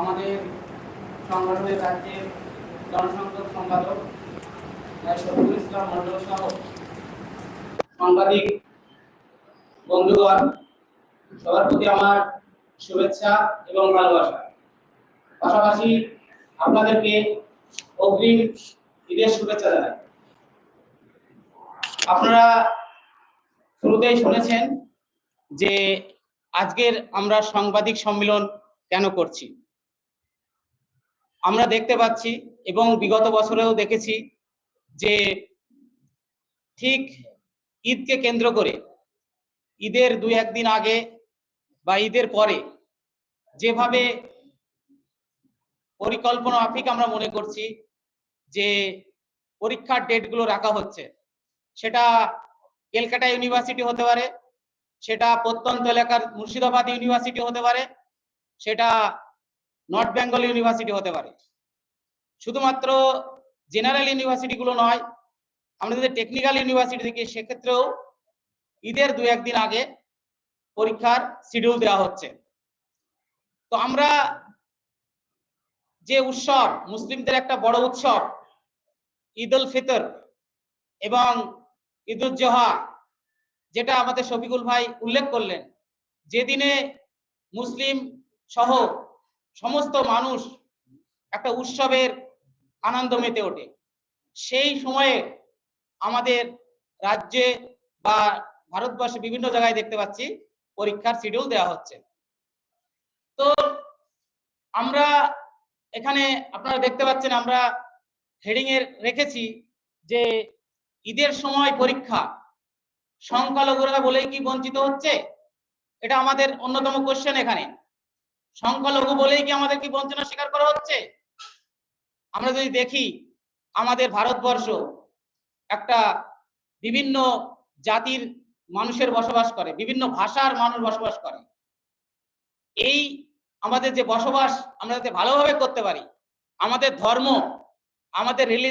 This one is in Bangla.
আমাদের সংগঠনের রাজ্যের জনসংযোগ সম্পাদক শফিকুল ইসলাম মন্ডল সহ সাংবাদিক বন্ধুগণ, সবার প্রতি আমার শুভেচ্ছা এবং ভালোবাসা। পাশাপাশি আপনাদেরকে অগ্রিম ঈদের শুভেচ্ছা জানাই। আপনারা শুরুতেই শুনেছেন যে আজকের আমরা সাংবাদিক সম্মেলন কেন করছি? আমরা দেখতে পাচ্ছি এবং বিগত বছরেও দেখেছি যে ঠিক ঈদকে কেন্দ্র করে ঈদের দুই একদিন আগে বা ঈদের পরে যেভাবে পরিকল্পনা মাফিক আমরা মনে করছি যে পরীক্ষার ডেটগুলো রাখা হচ্ছে, সেটা ক্যালকাটা ইউনিভার্সিটি হতে পারে, সেটা প্রত্যন্ত এলাকার মুর্শিদাবাদ ইউনিভার্সিটি হতে পারে, সেটা নর্থ বেঙ্গল ইউনিভার্সিটি হতে পারে। শুধুমাত্র জেনারেল ইউনিভার্সিটিগুলো নয়, আমরা যদি টেকনিক্যাল ইউনিভার্সিটি দেখি, সেক্ষেত্রেও ঈদের দু একদিন আগে পরীক্ষার শিডিউল দেওয়া হচ্ছে। তো আমরা যে উৎসব, মুসলিমদের একটা বড় উৎসব, ঈদ উল ফিতর এবং ঈদ উল জোহা, যেটা আমাদের শফিকুল ভাই উল্লেখ করলেন যেদিনে মুসলিম সহ সমস্ত মানুষ একটা উৎসবের আনন্দ মেতে ওঠে। সেই সময়ে আমাদের রাজ্যে বা ভারতবর্ষে বিভিন্ন জায়গায় দেখতে পাচ্ছি, পরীক্ষার শিডিউল দেওয়া হচ্ছে। তো আমরা এখানে আপনারা দেখতে পাচ্ছেন, আমরা হেডিং এর রেখেছি যে ঈদের সময় পরীক্ষা। সংখ্যালঘুরা বলেই কি বঞ্চিত হচ্ছে? এটা আমাদের অন্যতম কোশ্চেন এখানে। সংখ্যালঘু বলেই কি আমাদের কি বঞ্চনা স্বীকার করা হচ্ছে? আমরা যদি দেখি আমাদের ভারতবর্ষ একটা বিভিন্ন জাতির মানুষের বসবাস করে, বিভিন্ন ভাষার মানুষ বসবাস করে। এই আমাদের যে বসবাস আমরা যাতে ভালোভাবে করতে পারি, আমাদের ধর্ম, আমাদের রিলি